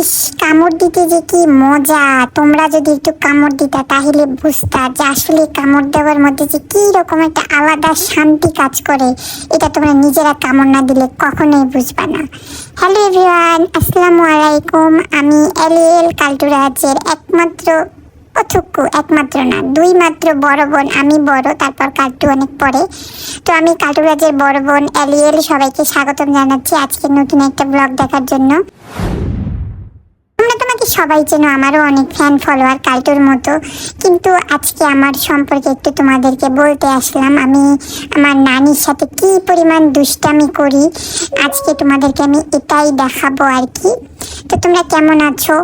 ইস, কামড় দিতে যে কি মজা। তোমরা যদি একটু কামড় দিতা, তাহলে বুঝতা যে আসলে কামড় দেওয়ার মধ্যে যে কি রকম একটা আলাদা শান্তি কাজ করে। এটা তোমরা নিজেরা কামড় না দিলে কখনোই বুঝবা না। হ্যালো এভরিওয়ান আসসালামু আলাইকুম। আমি এলিএল কালটুরাজের একমাত্র অথুক্কু একমাত্র না, দুই মাত্র বড় বোন। আমি বড়, তারপর কাল্টু অনেক পরে। তো আমি কালটুরাজের বড় বোন এলিএল সবাইকে স্বাগতম জানাচ্ছি আজকে নতুন একটা ব্লগ দেখার জন্য। সবাই চেনো আমারও অনেক ফ্যান ফলোয়ার কাল্টুর মতো। কিন্তু আজকে আমার সম্পর্কে একটু তোমাদেরকে বলতে আসলাম, আমি আমার নানির সাথে কি পরিমাণ দুষ্টামি করি, আজকে তোমাদেরকে আমি এটাই দেখাবো আর কি। তো তোমরা কেমন আছো?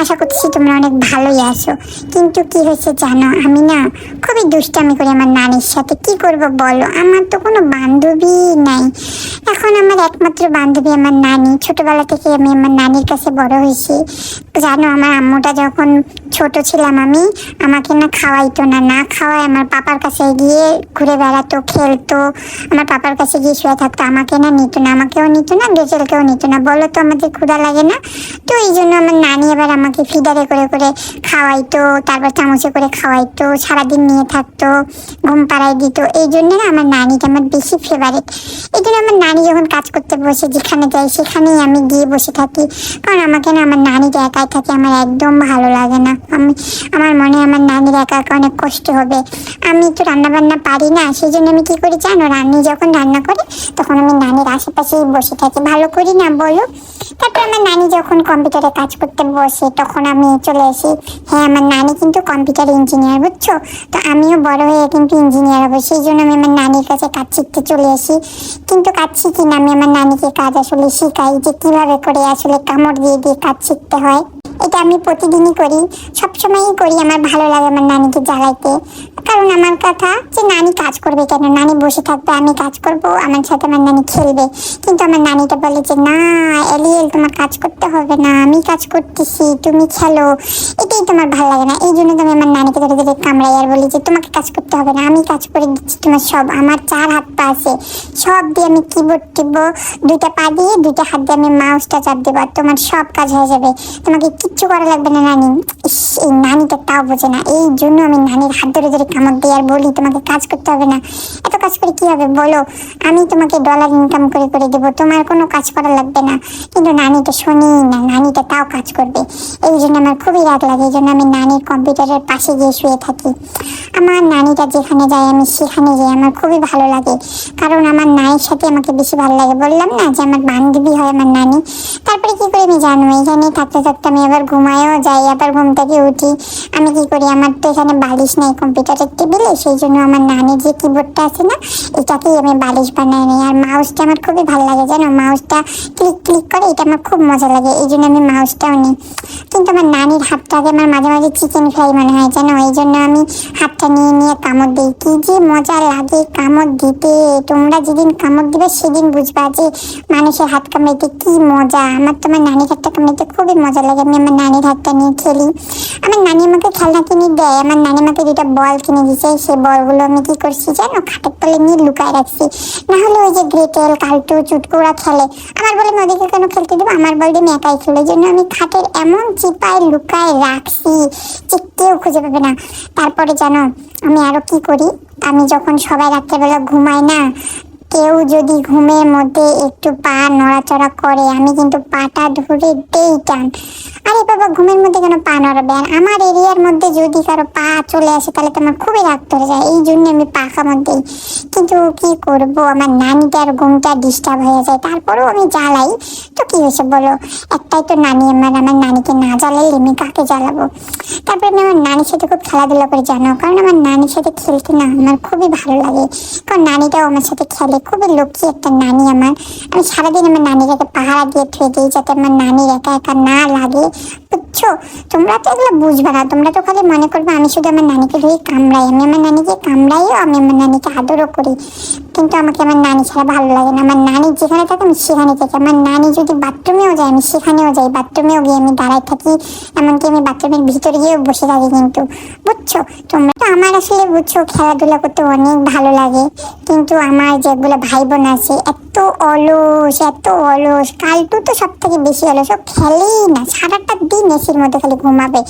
আশা করছি তোমরা অনেক ভালোই আছো। কিন্তু কি হয়েছে জানো, আমি না খুবই দুষ্টামি করি আমার নানির সাথে। কি করব বলো? আমার তো কোনো বান্ধবী নাই। এখন আমার একমাত্র বান্ধবী, আমার নানি। ছোটবেলা থেকে আমি আমার নানির কাছে বড় হয়েছি। জানো, আমার আম্মুটা যখন ছোট ছিলাম আমি, আমাকে না খাওয়াইতো না না খাওয়ায় আমার পাপার কাছে গিয়ে ঘুরে বেড়াতো, খেলতো, আমার পাপার কাছে গিয়ে শুয়ে থাকতো, আমাকে না নিত না, আমাকেও নিত না, গেজেলকেও নিত না, বলো তো আমাদের ক্ষুধা লাগে না? তো এই জন্য আমার নানি এবার আমাকে ফিডারে করে করে খাওয়াইতো, তারপর চামচে করে খাওয়াইতো, সারাদিন নিয়ে থাকতো, ঘুম পাড়ায় দিত, এই জন্য না আমার নানিটা আমার বেশি ফেভারিট এই জন্য আমার নানি যখন কাজ করতে বসে, যেখানে যাই, সেখানেই আমি গিয়ে বসে থাকি, কারণ আমাকে না আমার নানিটা একাই থাকে, আমার একদম ভালো লাগে না। আমি, আমার মনে আমার নানির একা একা অনেক কষ্ট হবে। আমি তো রান্না বান্না পারি না সেই জন্য আমি কি করি জানো? রান্নি যখন রান্না করে, তখন আমি নানির আশেপাশেই বসে থাকি। ভালো করি না, বলো? তারপর আমার নানি যখন কম্পিউটারে কাজ করতে বসে, তখন আমি চলে আসি। হ্যাঁ আমার নানি কিন্তু কম্পিউটার ইঞ্জিনিয়ার, বুঝছ? তো আমিও বড় হয়ে কিন্তু ইঞ্জিনিয়ার হব সেই জন্য আমি আমার নানির কাছে কাজ শিখতে চলে আসি। কিন্তু কাজ শিখি না, আমি আমার নানিকে কাজ আসলে শিখাই যে কীভাবে করে আসলে কামড় দিয়ে দিয়ে কাজ শিখতে হয়। এটা আমি প্রতিদিনই করি। সবসময়ই করি, আমার ভালো লাগে আমার নানিকে জ্বালাইতে। কারণ আমার কথা যে নানি কাজ করবে কেন? নানি বসে থাকবে, আমি কাজ করব, আমার সাথে আমার নানি খেলবে। কিন্তু আমার নানিটা বলে যে, না, এলিয়েল, তোমার কাজ করতে হবে না, আমি কাজ করতেছি, তুমি খেলো। এটাই তোমার ভালো লাগে না। এই জন্য তুমি আমার নানিকে ধরে ধরে কামড়াই আর বলি যে, তোমাকে কাজ করতে হবে না, আমি কাজ করে দিচ্ছি তোমার সব, আমার চার হাত পা আছে। সব দিয়ে আমি কিবোর্ড টিপবো, দুইটা পা দিয়ে, দুইটা হাত দিয়ে আমি মাউসটা চাপ দেবো, আর তোমার সব কাজ হয়ে যাবে। তোমাকে কিচ্ছু করা লাগবে না নানি। ইস, এই নানিটা তাও বোঝে না। এই জন্য আমি নানির হাত ধরে ধরে কামড় দিই আর বলি তোমাকে কাজ করতে হবে না। এত কাজ করে কি হবে? বলো আমি তোমাকে ডলার ইনকাম করে করে দেবো। তোমার কোনো কাজ করা লাগবে না। কিন্তু নানিটা শোনি না নানিটা তাও কাজ করবে। এই জন্য আমার খুবই রাগ লাগে। এই জন্য আমি নানির কম্পিউটারের পাশে গিয়ে শুয়ে থাকি। আমার নানিটা যেখানে যায় আমি সেখানে যাই। আমার খুবই ভালো লাগে। কারণ আমার নানির সাথে আমাকে বেশি ভালো লাগে। বললাম না যে আমার বান্ধবী হয় আমার নানি। তারপরে কি করে আমি জানো? এখানে থাকতে থাকতে আমি আবার ঘুমায়ও যাই, আবার ঘুম থেকে উঠি। আমি কি করি? আমার তো এখানে বালিশ নেই, কম্পিউটারের টেবিলে, সেই জন্য আমার নানির যে কিবোর্ডটা আছে না এটাকেই আমি বালিশ বানাই নিই। আর মাউসটা আমার খুবই ভালো লাগে, জানো? মাউসটা ক্লিক ক্লিক করে এটা আমার খুব মজা লাগে, এই জন্য আমি মাউসটাও নিই। কিন্তু আমার নানির হাতটাকে আমার মাঝে মাঝে চিকেন ফ্রাই মনে হয়, জানো? এই জন্য আমি হাতটা নিয়ে নিয়ে কামড় দিই। কি যে মজা লাগে কামড় দিতে। তোমরা যেদিন কামড় দিবে, সেদিন বুঝবা যে মানুষের হাত কামড়াইতে কি মজা। আমার তো আমার নানির হাতটা কামড়াইতে খুবই মজা লাগে। আমি আমার নানির হাতটা নিয়ে খেলি। আমার নানি আমাকে খেলনা কিনে দেয়, আমার নানি আমাকে দুটা বল কিনে দিয়েছে সেই বলগুলো আমি কি করছি জানো? খাটের তলে নিয়ে লুকায় রাখছি। না হলে ওই যে গ্রেটেল, কালটু চুটকু খেলে। আমার বলে ওদেরকে কেন খেলতে দেবো? আমার বল দিয়ে একাই খেলো। জন্য আমি খাটের এমন চিপায় লুকায় রাখছি যে কেউ খুঁজে পাবে না। তারপরে জানো, আমি আরও কি করি? আমি যখন সবাই রাত্রেবেলা ঘুমাই না, কেউ যদি ঘুমের মধ্যে একটু পা নড়াচড়া করে, আমি কিন্তু পাটা ধরে দেই টান। আরে বাবা, ঘুমের মধ্যে কেন পা নড়াবে। আর আমার এরিয়ার মধ্যে যদি কারও পা চলে আসে, তাহলে তো আমার খুবই রাগ ধরে যায়। এই জন্য আমি পা কামড় দিই। কিন্তু কি করব? আমার নানিটার ঘুমটা ডিস্টার্ব হয়ে যায়। তারপরেও আমি জ্বালাই। তো কি হয়েছে বলো? একটাই তো নানি আমার। আমার নানিকে না জ্বালালে আমি কাকে জ্বালাবো? তারপরে আমি আমার নানির সাথে খুব খেলাধুলা করে জানো? কারণ আমার নানির সাথে খেলতে না আমার খুবই ভালো লাগে। কারণ নানিটাও আমার সাথে খেলে। খুবই লক্ষ্মী একটা নানি আমার। আমি সারাদিন আমার নানিটাকে পাহারা দিয়ে থুয়ে দিই, যাতে আমার নানির একা একা না লাগে। বুঝছ? তোমরা তো এগুলো বুঝবে না। তোমরা তো খালি মনে করবে, আমি শুধু আমার নানিকে ধরে কামড়াই। আমি আমার নানিকে কামড়াইও আমি আমার নানিকে আদরও করি। কিন্তু আমাকে আমার নানি ছাড়া ভালো লাগে না। আমার নানি যেখানে থাকে, আমি সেখানে থাকি। আমার নানি যদি বাথরুমেও যায়, আমি সেখানেও যাই। বাথরুমেও গিয়ে আমি দাঁড়ায় থাকি। এমনকি আমি বাথরুমের ভিতরে গিয়েও বসে থাকি কিন্তু। বুঝছ? তোমরা তো আমার আসলে, বুঝছ, খেলাধুলা করতে অনেক ভালো লাগে। কিন্তু আমার যেগুলো ভাই বোন আছে এত অলস এত অলস। কালটু তো সব থেকে বেশি অলস। ও খেলেই না। সারাটা দিন এসির মধ্যে খালি ঘুমাবে।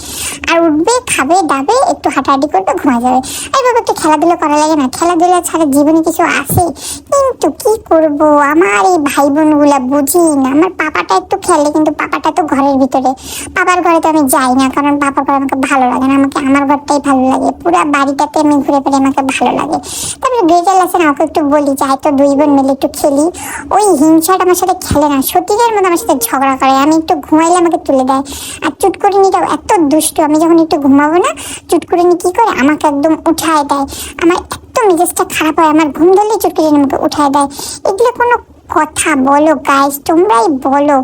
আর উঠবে, খাবে, দাবে, একটু হাঁটাহাঁটি করবে, ঘুমা যাবে। এইভাবে একটু খেলাধুলা করা লাগে না। খেলাধুলা ছাড়া জীবনে কিছু আছে? কিন্তু কি করব? আমার এই ভাই বোনগুলা বুঝি না। আমার পাপাটা একটু খেলে, কিন্তু পাপাটা তো ঘরের ভিতরে। পাপার ঘরে তো আমি যাই না, কারণ পাপার ঘরে আমাকে ভালো লাগে না। আমাকে আমার ঘরটাই ভালো লাগে। পুরো বাড়িটাতে আমি ঘুরে ফিরে আমাকে ভালো লাগে। তারপরে গ্রেটাল আছে না, ওকে একটু বলি। যাই তো দুই বোন মিলে একটু খেলি। ওই হিংসাটা আমার সাথে খেলে না। সতীরের মতো আমার সাথে ঝগড়া করে। আমি একটু ঘুমাইলে আমাকে তুলে দেয়। আর চুটকুরিনিটাও এত দুষ্ট। আমি যখন একটু ঘুমাবো না চুটকুরিনি কী করে? আমাকে একদম উঠায় দেয়। আমার এত মেজাজটা খারাপ হয়। আমার ঘুম ধরলেই চুটকুরিনি আমাকে উঠায় দেয়। এগুলো কোনো কথা বলো গাইস তোমরাই বলো।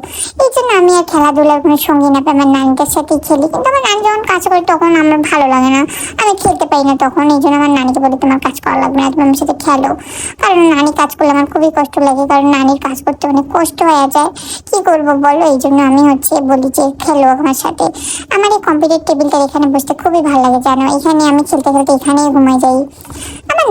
এই জন্য আমি আর খেলাধুলার কোনো সঙ্গী না, আমার নানিদের সাথে খেলি। কিন্তু আমার নানি যখন কাজ করি, তখন আমার ভালো লাগে না। আমি খেলতে পারি না তখন, এই জন্য আমার নানিকে বলি, তোমার কাজ করা লাগবে না, তুমি আমার সাথে খেলো। কারণ নানি কাজ করলে আমার খুবই কষ্ট লাগে, কারণ নানির কাজ করতে অনেক কষ্ট হয়ে যায়। কি করব বলো? এই জন্য আমি হচ্ছে বলি যে, খেলো আমার সাথে। আমার এই কম্পিউটার টেবিলটার এখানে বসতে খুবই ভালো লাগে, জানো? এখানে আমি খেলতে খেলতে এখানেই ঘুমাই যাই।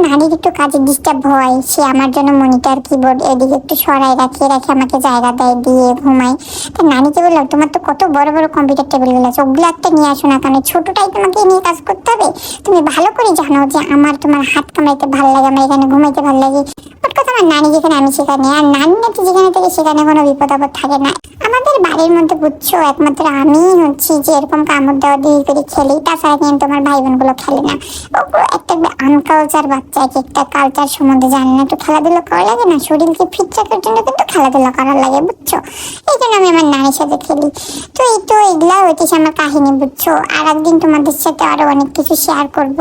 নানির একটু কাজে ডিস্টার্ব হয়, সে আমার জন্য মনিটর কিবোর্ড এদিকে একটু সরাই রাখে রাখে, আমাকে জায়গা দেয়, দিয়ে ঘুমাই তা নানিকে বললাম, তোমার তো কত বড় বড় কম্পিউটার টেবিলগুলো আছে, ওগুলো একটা নিয়ে আসো না কারণ ছোটটাই তোমাকে নিয়ে কাজ করতে হবে। তুমি ভালো করে জানো যে আমার তোমার হাত কামাইতে ভালো লাগে, আমার এখানে ঘুমাইতে ভালো লাগে। আমার নানি যেখানে, আমি সেখানে। আর নানি নাকি যেখানে থেকে, সেখানে কোনো বিপদ আপদ থাকে না। আমাদের বাড়ির মধ্যে বুঝছ, একমাত্র আমি হচ্ছি যে এরকম কামড় দেওয়া দিয়ে করে খেলি তাছাড়া কিন্তু আমার ভাই বোনগুলো খেলে না। ওগুলো একটা আনকালচার বাচ্চা, এক একটা কালচার সম্বন্ধে জানে না। তো খেলাধুলা করা লাগে না? শরীরকে ফিট রাখার জন্য কিন্তু খেলাধুলা করার লাগে, বুঝছ? এই জন্য আমি আমার নানির সাথে খেলি। তো এই তো এগুলা হইতেছে আমার কাহিনী, বুঝছ? আর একদিন তোমাদের সাথে আরও অনেক কিছু শেয়ার করব।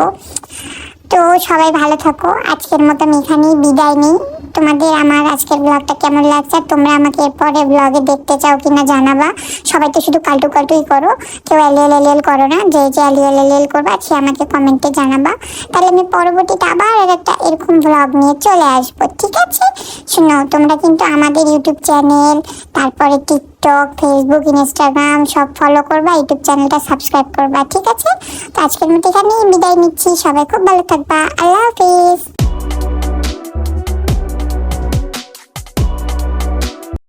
তো সবাই ভালো থাকো। আজকের মতো আমি এখানেই বিদায় নিই। তোমাদের আমার আজকের ব্লগটা কেমন লাগছে? তোমরা আমাকে এরপরে ব্লগে দেখতে চাও কিনা জানাবা। সবাই তো শুধু কাল্টু কাল্টুই করো। কেউ এলিয়েল এলিয়েল করো না। যে যে এলিয়েল এলিয়েল করবা, সে আমাকে কমেন্টে জানাবা। তাহলে আমি পরবর্তীতে আবার আর একটা এরকম ব্লগ নিয়ে চলে আসব, ঠিক আছে? শোনো, তোমরা কিন্তু আমাদের ইউটিউব চ্যানেল তারপরে টিকটক ফেসবুক ইনস্টাগ্রাম সব ফলো করবা ইউটিউব চ্যানেলটা সাবস্ক্রাইব করবা, ঠিক আছে? তো আজকের মতো এখানেই বিদায় নিচ্ছি। সবাই খুব ভালো থাকবা। আল্লাহ হাফিজ।